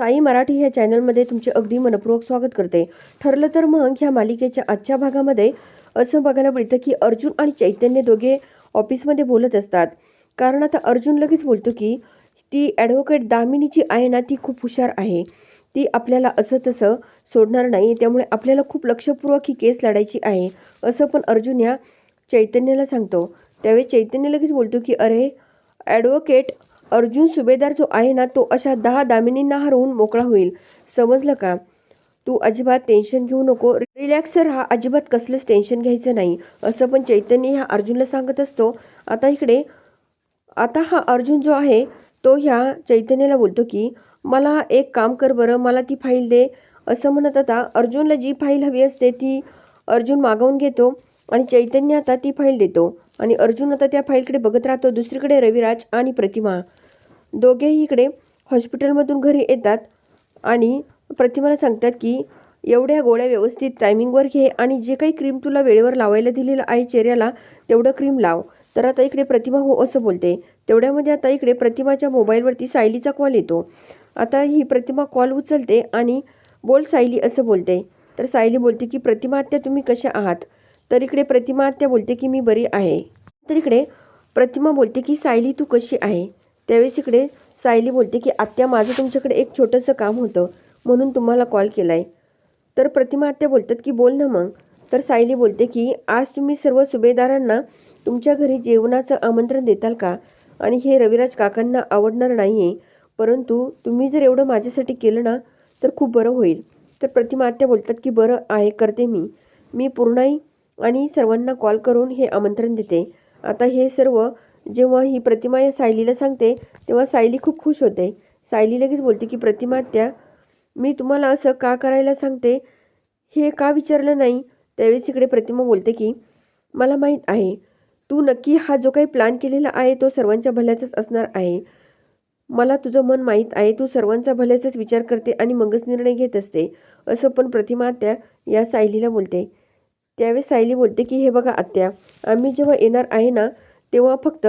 साई मराठी ह्या चॅनलमध्ये तुमचे अगदी मनपूर्वक स्वागत करते. ठरलं तर मग ह्या मालिकेच्या आजच्या भागामध्ये असं बघायला मिळतं की अर्जुन आणि चैतन्य दोघे ऑफिसमध्ये बोलत असतात. कारण आता अर्जुन लगेच बोलतो की ती ॲडव्होकेट दामिनीची आहे ना ती खूप हुशार आहे. ती आपल्याला असं तसं सोडणार नाही त्यामुळे आपल्याला खूप लक्षपूर्वक ही केस लढायची आहे. असं पण अर्जुन या चैतन्याला सांगतो. त्यावेळी चैतन्य लगेच बोलतो की अरे ॲडव्होकेट अर्जुन सुभेदार जो आहे ना तो अशा दहा दामिनींना हरवून मोकळा होईल. समजलं का? तू अजिबात टेन्शन घेऊ नको. रिलॅक्सर हा अजिबात कसलंच टेन्शन घ्यायचं नाही. असं पण चैतन्य ह्या अर्जुनला सांगत असतो. आता इकडे आता हा अर्जुन जो आहे तो ह्या चैतन्याला बोलतो की मला एक काम कर बरं मला ती फाईल दे. असं म्हणत आता अर्जुनला जी फाईल हवी असते ती अर्जुन मागवून घेतो आणि चैतन्य आता ती फाईल देतो. आणि अर्जुन आता त्या फाईलकडे बघत राहतो. दुसरीकडे रविराज आणि प्रतिमा. दोघेही इकडे हॉस्पिटलमधून घरी येतात आणि प्रतिमाला सांगतात की एवढ्या गोळ्या व्यवस्थित टायमिंगवर घे आणि जे काही क्रीम तुला वेळेवर लावायला दिलेलं आहे चेहऱ्याला तेवढं क्रीम लाव. तर आता इकडे प्रतिमा हो असं बोलते. तेवढ्यामध्ये आता इकडे प्रतिमाच्या मोबाईलवरती सायलीचा कॉल येतो. आता ही प्रतिमा कॉल उचलते आणि बोल सायली असं बोलते. तर सायली बोलते की प्रतिमा आत्या तुम्ही कशा आहात? तर इकडे प्रतिमा आत्या बोलते की मी बरी आहे. तर इकडे प्रतिमा बोलते की सायली तू कशी आहे? त्यावेळेस इकडे सायली बोलते की आत्या माझं तुमच्याकडे एक छोटंसं काम होतं म्हणून तुम्हाला कॉल केला आहे तर प्रतिमा आत्या बोलतात की बोल ना मग. तर सायली बोलते की आज तुम्ही सर्व सुभेदारांना तुमच्या घरी जेवणाचं आमंत्रण देताल का? आणि हे रविराज काकांना आवडणार नाही आहे परंतु तुम्ही जर एवढं माझ्यासाठी केलं ना तर खूप बरं होईल. तर प्रतिमा आत्या बोलतात की बरं आहे करते मी. मी पूर्णाई आणि सर्वांना कॉल करून हे आमंत्रण देते. आता हे सर्व जेव्हा ही प्रतिमा या सायलीला सांगते तेव्हा सायली खूप खुश होते. सायली लगेच बोलते की प्रतिमा त्या मी तुम्हाला असं का करायला सांगते? हे का विचारलं नाही? त्यावेळेस इकडे प्रतिमा बोलते की मला माहीत आहे. तू नक्की हा जो काही प्लॅन केलेला आहे तो सर्वांच्या भल्याचाच असणार आहे. मला तुझं मन माहीत आहे. तू सर्वांचा भल्याचाच विचार करते आणि मगच निर्णय घेत असते. असं पण प्रतिमा आत्या या सायलीला बोलते. त्यावेळेस सायली बोलते की हे बघा आत्या आम्ही जेव्हा येणार आहे ना तेव्हा फक्त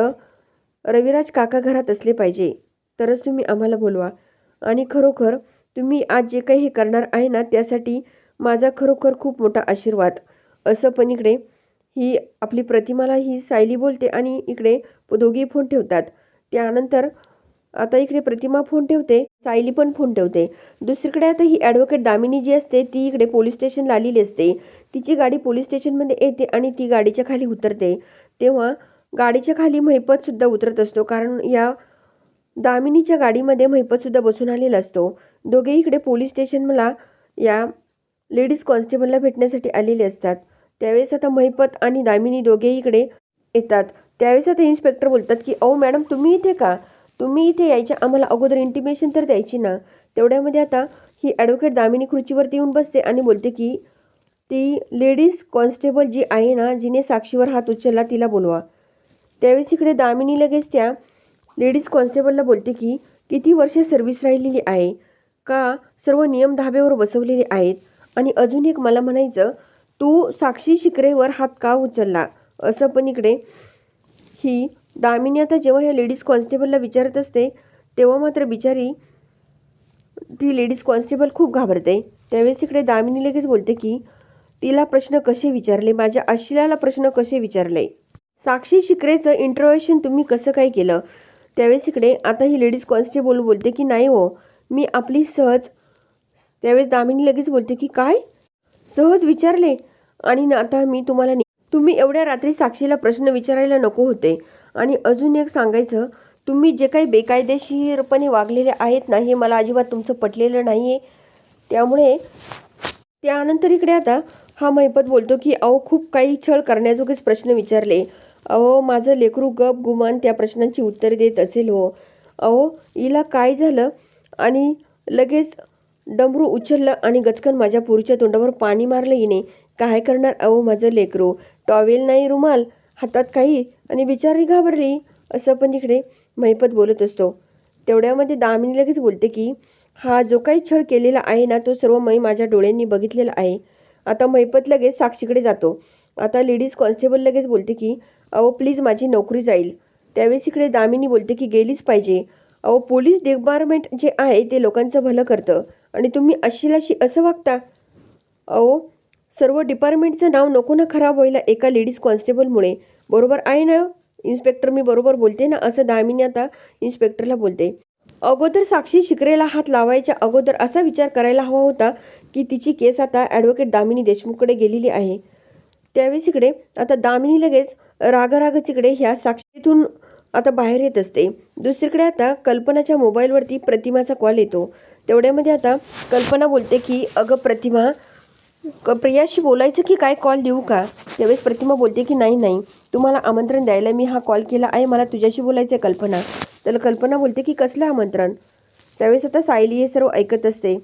रविराज काका घरात असले पाहिजे. तरच तुम्ही आम्हाला बोलवा. आणि खरोखर तुम्ही आज जे काही हे करणार आहे ना त्यासाठी माझा खरोखर खूप मोठा आशीर्वाद. असं पण इकडे ही आपली प्रतिमाला ही सायली बोलते आणि इकडे दोघी फोन ठेवतात. त्यानंतर आता इकडे प्रतिमा फोन ठेवते सायली पण फोन ठेवते. दुसरीकडे आता ही ॲडव्होकेट दामिनी जी असते ती इकडे पोलीस स्टेशनला आलेली असते. तिची गाडी पोलीस स्टेशनमध्ये येते आणि ती गाडीच्या खाली उतरते. तेव्हा गाडीच्या खाली महिपतसुद्धा उतरत असतो. कारण या दामिनीच्या गाडीमध्ये महिपतसुद्धा बसून आलेला असतो. दोघे इकडे पोलीस स्टेशनला या लेडीज कॉन्स्टेबलला भेटण्यासाठी आलेले असतात. त्यावेळेस आता महिपत आणि दामिनी दोघे इकडे येतात. त्यावेळेस आता इन्स्पेक्टर बोलतात की अहो मॅडम तुम्ही इथे का? तुम्ही इथे यायच्या आम्हाला अगोदर इंटिमेशन तर द्यायची ना? तेवढ्यामध्ये आता ही ॲडव्होकेट दामिनी खुर्चीवरती येऊन बसते आणि बोलते की ती लेडीज कॉन्स्टेबल जी आहे ना जिने साक्षीवर हात उचलला तिला बोलवा. त्यावेळेस इकडे दामिनी लगेच त्या लेडीज कॉन्स्टेबलला बोलते की किती वर्ष सर्व्हिस राहिलेली आहे? का सर्व नियम धाब्यावर बसवलेले आहेत? आणि अजून एक मला म्हणायचं तू साक्षी शिकरेवर हात का उचलला? असं पण इकडे ही दामिनी आता जेव्हा ह्या लेडीज कॉन्स्टेबलला विचारत असते तेव्हा मात्र बिचारी ती लेडीज कॉन्स्टेबल खूप घाबरते. त्यावेळेस इकडे दामिनी लगेच बोलते की तिला प्रश्न कसे विचारले? माझ्या आशिलाला प्रश्न कसे विचारले? साक्षी शिकरेचं इंट्रोवेशन तुम्ही कसं काय केलं? त्यावेळेस इकडे आता ही लेडीज कॉन्स्टेबल बोलते की नाही हो मी आपली सहज त्यावेळेस दामिनी लगेच बोलते की काय? सहज विचारले? आणि ना आता मी तुम्हाला तुम्ही एवढ्या रात्री साक्षीला प्रश्न विचारायला नको होते. आणि अजून एक सांगायचं तुम्ही जे काही बेकायदेशीरपणे वागलेले आहेत ना हे मला अजिबात तुमचं पटलेलं नाही आहे त्यामुळे त्यानंतर इकडे आता हा महिपत बोलतो की अहो खूप काही छळ करण्याजोगेच प्रश्न विचारले. अहो माझं लेकरू गप गुमान त्या प्रश्नांची उत्तरे देत असेल हो. अहो हिला काय झालं? आणि लगेच डमरू उचललं आणि गचकन माझ्या पुरीच्या तोंडावर पाणी मारलं हिने. काय करणार अहो माझं लेकरू? टॉवेल नाही रुमाल? हातात काही? आणि बिचारी घाबरली? असं पण इकडे महिपत बोलत असतो. तेवढ्यामध्ये दामिनी लगेच बोलते की हा जो काही छळ केलेला आहे ना तो सर्व मै माझ्या डोळ्यांनी बघितलेला आहे. आता महिपत लगेच साक्षीकडे जातो. आता लेडीज कॉन्स्टेबल लगेच बोलते की अहो प्लीज माझी नोकरी जाईल. त्यावेळेस इकडे दामिनी बोलते की गेलीच पाहिजे. अहो पोलीस डिपार्टमेंट जे आहे ते लोकांचं भलं करतं. आणि तुम्ही अशीलाशी असं वागता? अहो सर्व डिपार्टमेंटचं नाव नको ना खराब व्हायला एका लेडीज कॉन्स्टेबलमुळे बरोबर आहे ना? इन्स्पेक्टर मी बरोबर बोलते ना? असं दामिनी आता इन्स्पेक्टरला बोलते. अगोदर साक्षी शिकरेला हात लावायच्या अगोदर असा विचार करायला हवा होता की तिची केस आता ॲडव्होकेट दामिनी देशमुखकडे गेलेली आहे. त्यावेळेस इकडे आता दामिनी लगेच रागराग चिकडे ह्या साक्षीतून आता बाहेर येत असते. दुसरीकडे आता कल्पनाच्या मोबाईलवरती प्रतिमाचा कॉल येतो. तेवढ्यामध्ये आता कल्पना बोलते की अगं प्रतिमा क प्रियाशी बोलायचं की काय कॉल देऊ का? त्यावेळेस प्रतिमा बोलते की नाही नाही. तुम्हाला आमंत्रण द्यायला मी हा कॉल केला आहे. मला तुझ्याशी बोलायचं आहे कल्पना. तर कल्पना बोलते की कसलं आमंत्रण? त्यावेळेस आता सायली हे सर्व ऐकत असते.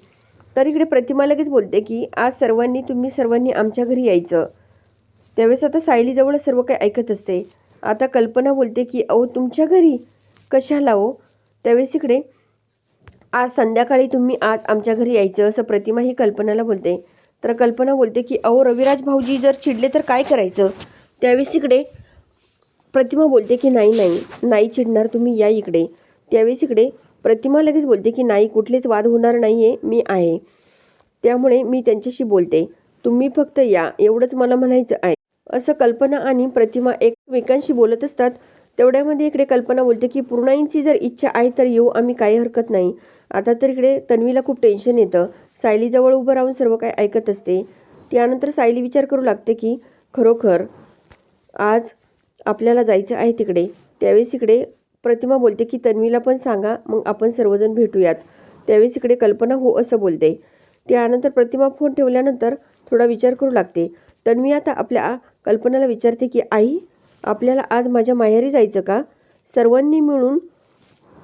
तर इकडे प्रतिमा लगेच बोलते की आज सर्वांनी तुम्ही सर्वांनी आमच्या घरी यायचं. त्यावेळेस आता सायलीजवळ सर्व काही ऐकत असते. आता कल्पना बोलते की अहो तुमच्या घरी? कशाला हो? त्यावेळेस इकडे आज संध्याकाळी तुम्ही आज आमच्या घरी यायचं असं प्रतिमा ही कल्पनाला बोलते. तर कल्पना बोलते की अहो रविराज भाऊजी जर चिडले तर काय करायचं? त्यावेळेस इकडे प्रतिमा बोलते की नाही नाही नाही चिडणार तुम्ही या इकडे. त्यावेळेस इकडे प्रतिमा लगेच बोलते की नाही कुठलेच वाद होणार नाही आहे मी आहे. त्यामुळे मी त्यांच्याशी बोलते तुम्ही फक्त या एवढंच मला म्हणायचं आहे. असं कल्पना आणि प्रतिमा एकमेकांशी बोलत असतात. तेवढ्यामध्ये इकडे कल्पना बोलते की पूर्णाईंची जर इच्छा आहे तर येऊ आम्ही काही हरकत नाही. आता तर इकडे तन्वीला खूप टेन्शन येतं. सायलीजवळ उभं राहून सर्व काही ऐकत असते. त्यानंतर सायली विचार करू लागते की खरोखर आज आपल्याला जायचं आहे तिकडे? त्यावेळेस इकडे प्रतिमा बोलते की तन्वीला पण सांगा मग आपण सर्वजण भेटूयात. त्यावेळेस इकडे कल्पना हो असं बोलते. त्यानंतर प्रतिमा फोन ठेवल्यानंतर थोडा विचार करू लागते. तन्वी आता आपल्या कल्पनाला विचारते की आई आपल्याला आज माझ्या माहेरी जायचं का? सर्वांनी मिळून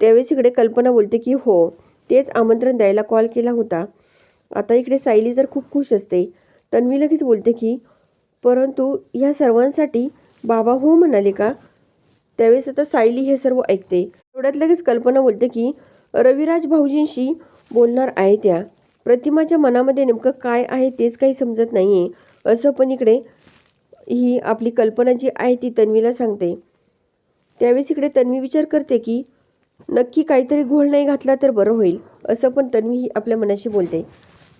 त्यावेळेस इकडे कल्पना बोलते की हो. तेच आमंत्रण द्यायला कॉल केला होता. आता इकडे सायली तर खूप खुश असते. तन्वी लगेच बोलते की परंतु ह्या सर्वांसाठी बाबा हो म्हणाले का? त्यावेळेस आता सायली हे सर्व ऐकते. एवढ्यात लगेच कल्पना बोलते की रविराज भाऊजींशी बोलणार आहे त्या. प्रतिमाच्या मनामध्ये नेमकं काय आहे तेच काही समजत नाही आहे असं पण इकडे ही आपली कल्पना जी आहे ती तन्वीला सांगते. त्यावेळेस इकडे तन्वी विचार करते की नक्की काहीतरी घोळ नाही घातला तर बरं होईल असं पण तन्वी ही आपल्या मनाशी बोलते.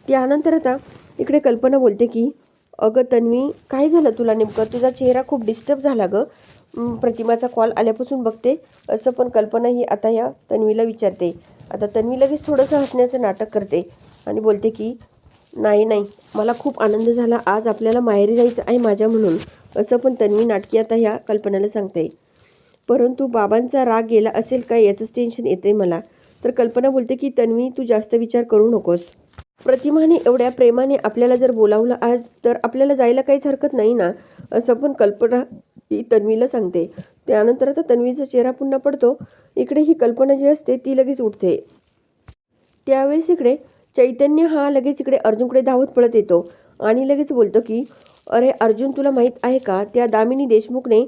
त्यानंतर आता इकडे कल्पना बोलते की अगं तन्वी काय झालं तुला नेमकं? तुझा चेहरा खूप डिस्टर्ब झाला गं. प्रतिमाचा कॉल आल्यापासून बघते असं पण कल्पना ही आता या तन्वीला विचारते. आता तन्वी लगेच थोडंसं हसण्याचं नाटक करते आणि बोलते की नाही नाही. मला खूप आनंद झाला. आज आपल्याला माहेरी जायचं आहे माझ्या म्हणून असं पण तन्वी नाटकी आता ह्या कल्पनाला सांगते. परंतु बाबांचा राग गेला असेल का याचंच टेन्शन येते मला. तर कल्पना बोलते की तन्वी तू जास्त विचार करू नकोस. प्रतिमाने एवढ्या प्रेमाने आपल्याला जर बोलावलं आज तर आपल्याला जायला काहीच हरकत नाही ना? असं पण कल्पना ही तन्वीला सांगते. त्यानंतर आता तन्वीचा चेहरा पुन्हा पडतो. इकडे ही कल्पना जी असते ती लगेच उठते. त्यावेळेस इकडे चैतन्य हा लगेच इकडे अर्जुनकडे धावत पळत येतो. आणि लगेच बोलतो की अरे अर्जुन तुला माहीत आहे का? त्या दामिनी देशमुखने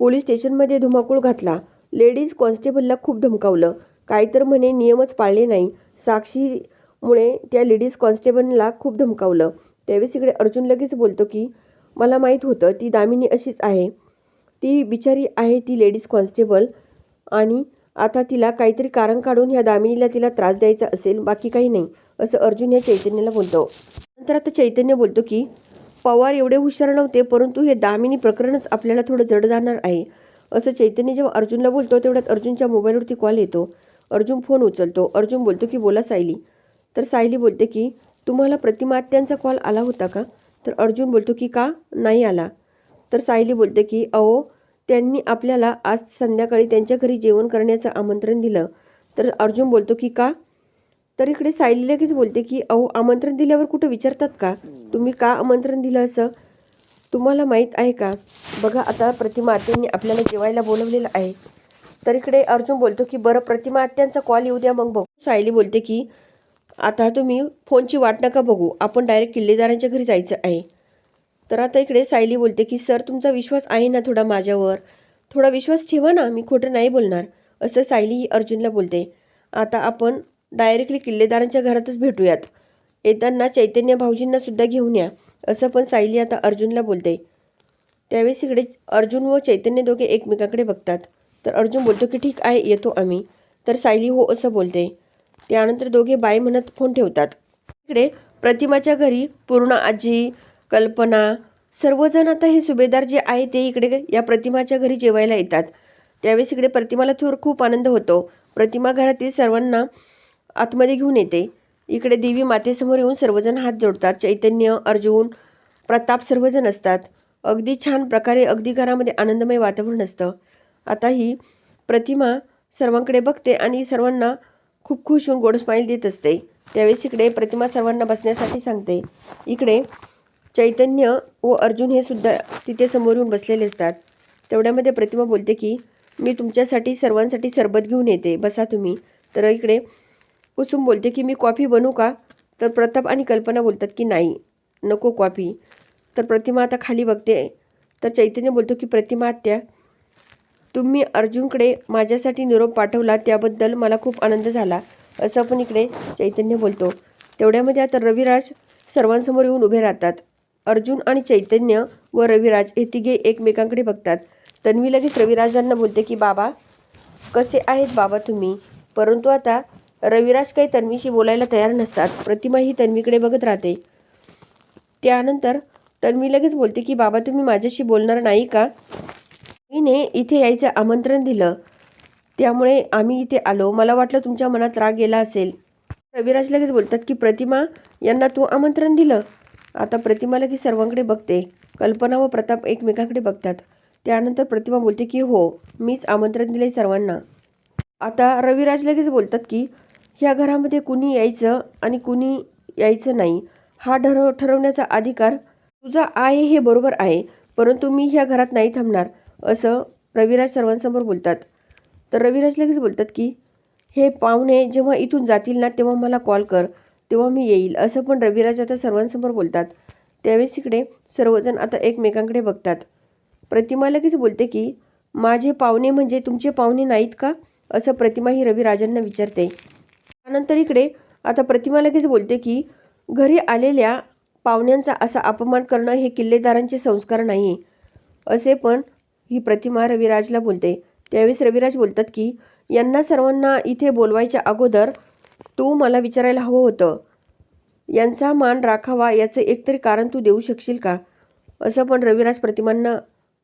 पोलीस स्टेशनमध्ये धुमाकूळ घातला. लेडीज कॉन्स्टेबलला खूप धमकावलं. काय तर म्हणे नियमच पाळले नाही. साक्षीमुळे त्या लेडीज कॉन्स्टेबलला खूप धमकावलं. त्यावेळेस इकडे अर्जुन लगेच बोलतो की मला माहीत होतं ती दामिनी अशीच आहे. ती बिचारी आहे ती लेडीज कॉन्स्टेबल आणि आता तिला काहीतरी कारण काढून ह्या दामिनीला तिला त्रास द्यायचा असेल बाकी काही नाही. असं अर्जुन या चैतन्याला बोलतो. नंतर आता चैतन्य बोलतो की पवार एवढे हुशार नव्हते परंतु हे दामिनी प्रकरणच आपल्याला थोडं जड जाणार आहे. असं चैतन्य जेव्हा अर्जुनला बोलतो तेवढ्यात अर्जुनच्या मोबाईलवरती कॉल येतो. अर्जुन फोन उचलतो. अर्जुन बोलतो की बोला सायली. तर सायली बोलते की तुम्हाला प्रतिमात्यांचा कॉल आला होता का? तर अर्जुन बोलतो की का? नाही आला. तर सायली बोलते की अहो त्यांनी आपल्याला आज संध्याकाळी त्यांच्या घरी जेवण करण्याचं आमंत्रण दिलं. तर अर्जुन बोलतो की का? तर इकडे सायली लगेच बोलते की अहो आमंत्रण दिल्यावर कुठं विचारतात का? तुम्ही का आमंत्रण दिलं असं? तुम्हाला माहीत आहे का? बघा आता प्रतिमा आत्यांनी आपल्याला जेवायला बोलवलेलं आहे. तर इकडे अर्जुन बोलतो की बरं प्रतिमा आत्यांचा कॉल येऊ द्या मग बघू. सायली बोलते की आता तुम्ही फोनची वाट नका बघू. आपण डायरेक्ट किल्लेदारांच्या घरी जायचं आहे. तर आता इकडे सायली बोलते की सर तुमचा विश्वास आहे ना थोडा माझ्यावर? थोडा विश्वास ठेवा ना मी खोटं नाही बोलणार. असं सायली ही अर्जुनला बोलते. आता आपण डायरेक्टली किल्लेदारांच्या घरातच भेटूयात. येताना चैतन्य भाऊजींना सुद्धा घेऊन या असं पण सायली आता अर्जुनला बोलते. त्यावेळेस इकडे अर्जुन व चैतन्य दोघे एकमेकाकडे बघतात. तर अर्जुन बोलतो की ठीक आहे येतो आम्ही. तर सायली हो असं बोलते. त्यानंतर दोघे बाय म्हणत फोन ठेवतात. इकडे प्रतिमाच्या घरी पूर्ण आजी कल्पना सर्वजण आता हे सुभेदार जे आहे ते इकडे या प्रतिमाच्या घरी जेवायला येतात. त्यावेळेस इकडे प्रतिमाला थोर खूप आनंद होतो. प्रतिमा घरातील सर्वांना आतमध्ये घेऊन येते. इकडे देवी मातेसमोर येऊन सर्वजण हात जोडतात. चैतन्य अर्जुन प्रताप सर्वजण असतात. अगदी छान प्रकारे अगदी घरामध्ये आनंदमय वातावरण असतं. आता ही प्रतिमा सर्वांकडे बघते आणि सर्वांना खूप खुश होऊन गोड स्माईल देत असते. त्यावेळेस इकडे प्रतिमा सर्वांना बसण्यासाठी सांगते. इकडे चैतन्य व अर्जुन हे सुद्धा तिथे समोर येऊन बसलेले असतात. तेवढ्यामध्ये प्रतिमा बोलते की मी तुमच्यासाठी सर्वांसाठी सरबत घेऊन येते. बसा तुम्ही. तर इकडे कुसुम बोलते की मी कॉफी बनू का? तर प्रताप आणि कल्पना बोलतात की नाही नको कॉफी. तर प्रतिमा आता खाली बघते. तर चैतन्य बोलतो की प्रतिमा आत्या तुम्ही अर्जुनकडे माझ्यासाठी निरोप पाठवला त्याबद्दल मला खूप आनंद झाला. असं पण इकडे चैतन्य बोलतो. तेवढ्यामध्ये आता रविराज सर्वांसमोर येऊन उभे राहतात. अर्जुन आणि चैतन्य व रविराज हे तिघे एकमेकांकडे बघतात. तन्वी लगेच रविराजांना बोलते की बाबा कसे आहेत बाबा तुम्ही? परंतु आता रविराज काही तन्वीशी बोलायला तयार नसतात. प्रतिमा ही तन्वीकडे बघत राहते. त्यानंतर तन्वी लगेच बोलते की बाबा तुम्ही माझ्याशी बोलणार नाही का? हिने इथे यायचं आमंत्रण दिलं. त्यामुळे आम्ही इथे आलो. मला वाटलं तुमच्या मनात राग गेला असेल. रविराज लगेच बोलतात की प्रतिमा यांना तू आमंत्रण दिलं. आता प्रतिमा लगेच सर्वांकडे बघते. कल्पना व प्रताप एकमेकांकडे बघतात. त्यानंतर प्रतिमा बोलते की हो मीच आमंत्रण दिले सर्वांना. आता रविराज लगेच बोलतात की ह्या घरामध्ये कुणी यायचं आणि कुणी यायचं नाही हा ठरव ठरवण्याचा अधिकार तुझा आहे हे बरोबर आहे परंतु मी ह्या घरात नाही थांबणार असं रविराज सर्वांसमोर बोलतात. तर रविराज लगेच बोलतात की हे पाहुणे जेव्हा इथून जातील ना तेव्हा मला कॉल कर तेव्हा मी येईल असं पण रविराज आता सर्वांसमोर बोलतात. त्यावेळेस इकडे सर्वजण आता एकमेकांकडे बघतात. प्रतिमा लगेच बोलते की माझे पाहुणे म्हणजे तुमचे पाहुणे नाहीत का? असं प्रतिमा ही रविराजांना विचारते. त्यानंतर इकडे आता प्रतिमा लगेच बोलते की घरी आलेल्या पाहुण्यांचा असा अपमान करणं हे किल्लेदारांचे संस्कार नाही. असे पण ही प्रतिमा रविराजला बोलते. त्यावेळेस रविराज बोलतात की यांना सर्वांना इथे बोलवायच्या अगोदर तू मला विचारायला हवं होतं. यांचा मान राखावा याचं एकतरी कारण तू देऊ शकशील का? असं पण रविराज प्रतिमांना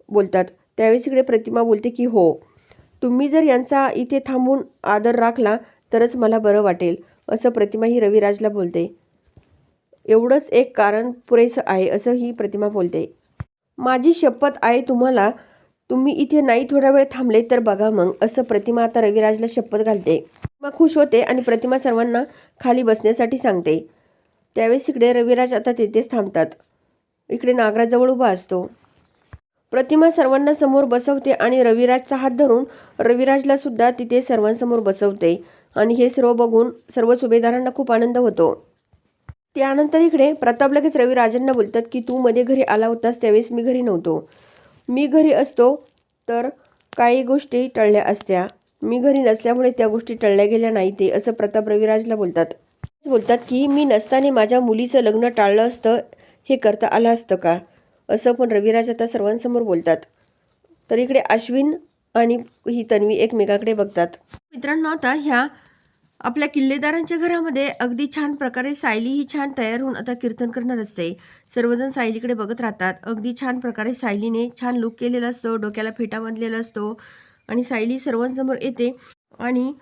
बोलतात. त्यावेळेस इकडे प्रतिमा बोलते की हो. तुम्ही जर यांचा इथे थांबून आदर राखला तरच मला बरं वाटेल असं प्रतिमा ही रविराजला बोलते. एवढंच एक कारण पुरेसं आहे असं ही प्रतिमा बोलते. माझी शपथ आहे तुम्हाला तुम्ही इथे नाही थोडा वेळ थांबले तर बघा मग असं प्रतिमा आता रविराजला शपथ घालते. प्रतिमा खुश होते आणि प्रतिमा सर्वांना खाली बसण्यासाठी सांगते. त्यावेळेस इकडे रविराज आता तिथेच थांबतात. इकडे नागराजवळ उभा असतो. प्रतिमा सर्वांना समोर बसवते आणि रविराजचा हात धरून रविराजला सुद्धा तिथे सर्वांसमोर बसवते. आणि हे सर्व बघून सर्व सुभेदारांना खूप आनंद होतो. त्यानंतर इकडे प्रताप लगेच रविराजांना बोलतात की तू मध्ये घरी आला होतास त्यावेळेस मी घरी नव्हतो. मी घरी असतो तर काही गोष्टी टळल्या असत्या. मी घरी नसल्यामुळे त्या गोष्टी टळल्या गेल्या नाही ते असं प्रताप रविराजला बोलतात. बोलतात की मी नसताना माझ्या मुलीचं लग्न टाळलं असतं हे करता आलं असतं का? असं पण रविराज आता सर्वांसमोर बोलतात. तर इकडे अश्विन आणि ही तन्वी एकमेकाकडे बघतात. मित्रांनो आता ह्या आपल्या किल्लेदारांच्या घरामध्ये अगदी छान प्रकारे सायली ही छान तयार होऊन आता कीर्तन करणार असते. सर्वजण सायलीकडे बघत राहतात. अगदी छान प्रकारे सायलीने छान लुक केलेला असतो डोक्याला फेटा बांधलेला असतो आणि सायली सर्वांसमोर येते आणि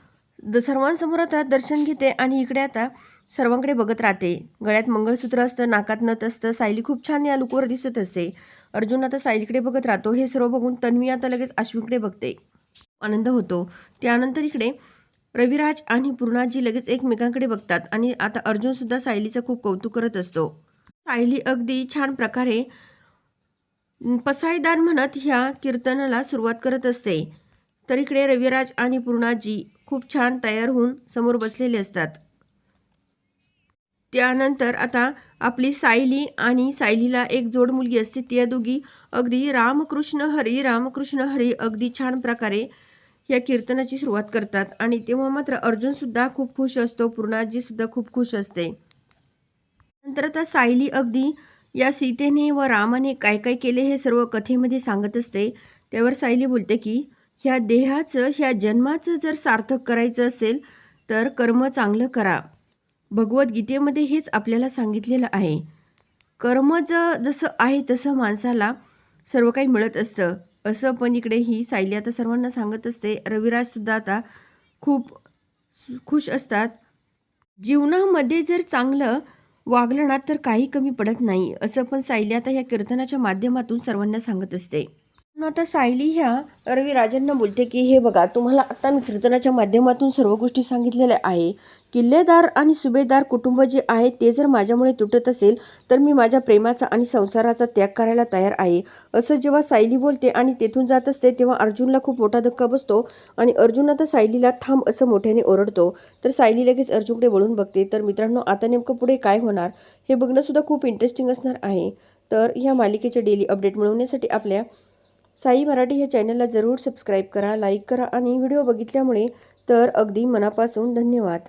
द सर्वांसमोर आता दर्शन घेते आणि इकडे आता सर्वांकडे बघत राहते. गळ्यात मंगळसूत्र असतं नाकात नथ असतं सायली खूप छान या लुकवर दिसत असते. अर्जुन आता सायलीकडे बघत राहतो. हे सर्व बघून तन्वी आता लगेच अश्विनकडे बघते. आनंद होतो. त्यानंतर इकडे रविराज आणि पूर्णाजी लगेच एकमेकांकडे बघतात आणि आता अर्जुनसुद्धा सायलीचं खूप कौतुक करत असतो. सायली अगदी छान प्रकारे पसायदार म्हणत ह्या कीर्तनाला सुरुवात करत असते. तर इकडे रविराज आणि पूर्णाजी खूप छान तयार होऊन समोर बसलेले असतात. त्यानंतर आता आपली सायली आणि सायलीला एक जोड मुलगी असते. त्या दोघी अगदी रामकृष्ण हरी रामकृष्ण हरी अगदी छान प्रकारे या कीर्तनाची सुरुवात करतात आणि तेव्हा मात्र अर्जुनसुद्धा खूप खुश असतो पूर्णाजीसुद्धा खूप खुश असते. नंतर आता सायली अगदी या सीतेने व रामाने काय काय केले हे सर्व कथेमध्ये सांगत असते. त्यावर सायली बोलते की ह्या देहाचं ह्या जन्माचं जर सार्थक करायचं असेल तर कर्म चांगलं करा. भगवद्गीतेमध्ये हेच आपल्याला सांगितलेलं आहे. कर्म ज जसं आहे तसं माणसाला सर्व काही मिळत असतं. असं पण इकडे ही सायली आता सर्वांना सांगत असते. रविराजसुद्धा आता खूप खुश असतात. जीवनामध्ये जर चांगलं वागलं ना तर काही कमी पडत नाही असं पण सायली आता ह्या कीर्तनाच्या माध्यमातून सर्वांना सांगत असते. आता सायली ह्या रविराजांना बोलते की हे बघा तुम्हाला आता मी कीर्तनाच्या माध्यमातून सर्व गोष्टी सांगितलेल्या आहे. किल्लेदार आणि सुभेदार कुटुंब जे आहे ते जर माझ्यामुळे तुटत असेल तर मी माझ्या प्रेमाचा आणि संसाराचा त्याग करायला तयार आहे. असं जेव्हा सायली बोलते आणि तेथून जात असते तेव्हा अर्जुनला खूप मोठा धक्का बसतो आणि अर्जुन आता सायलीला थांब असं मोठ्याने ओरडतो. तर सायली लगेच अर्जुनकडे वळून बघते. तर मित्रांनो आता नेमकं पुढे काय होणार हे बघणंसुद्धा खूप इंटरेस्टिंग असणार आहे. तर ह्या मालिकेचे डेली अपडेट मिळवण्यासाठी आपल्या साई मराठी ह्या चॅनलला जरूर सबस्क्राईब करा लाईक करा आणि व्हिडिओ बघितल्यामुळे तर अगदी मनापासून धन्यवाद.